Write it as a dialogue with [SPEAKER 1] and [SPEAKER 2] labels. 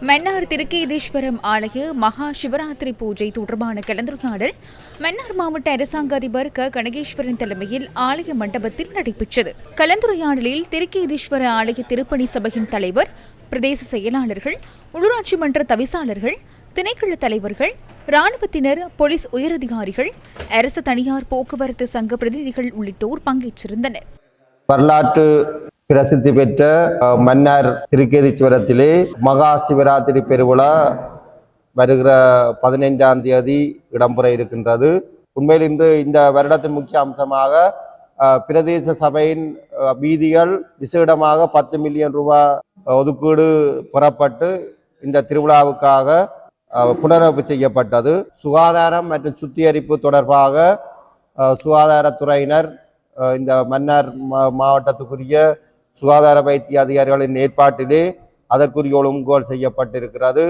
[SPEAKER 1] மன்னார் திருக்கேதீஸ்வரம் ஆலய மகா சிவராத்திரி பூஜை தொடர்பான கலந்துரையாடல் மன்னார் மாவட்ட அரசாங்க அதிபர் க. கனகேஸ்வரன் தலைமையில் ஆலய மண்டபத்தில் நடைபெற்றது. கலந்துரையாடலில் திருக்கேதீஸ்வர ஆலய திருப்பணி சபையின் தலைவர் பிரதேச செயலாளர்கள் உள்ளூராட்சி மன்ற தவிசாளர்கள் திணைக்கள தலைவர்கள் இராணுவத்தினர் போலீஸ் உயரதிகாரிகள் அரசு தனியார் போக்குவரத்து சங்க பிரதிநிதிகள் உள்ளிட்டோர் பங்கேற்றிருந்தனர்.
[SPEAKER 2] வரலாற்று பிரசித்தி பெற்ற மன்னர் மன்னார் திருக்கேதீஸ்வரத்திலே மகா சிவராத்திரி பெருவிழா வருகிற பதினைஞ்சாம் தேதி இடம்பெற இருக்கின்றது. உண்மையில் இன்று இந்த வருடத்தின் முக்கிய அம்சமாக பிரதேச சபையின் வீதிகள் விசேடமாக பத்து மில்லியன் ரூபாய் ஒதுக்கீடு பெறப்பட்டு இந்த திருவிழாவுக்காக புனரமைப்பு செய்யப்பட்டது. சுகாதாரம் மற்றும் சுத்திகரிப்பு தொடர்பாக சுகாதாரத்துறையினர் இந்த மன்னார் மா- மாவட்டத்துக்குரிய சுகாதார வைத்திய அதிகாரிகளின் ஏற்பாட்டிலே அதற்குரிய ஒழுங்குகோல் செய்யப்பட்டிருக்கிறது.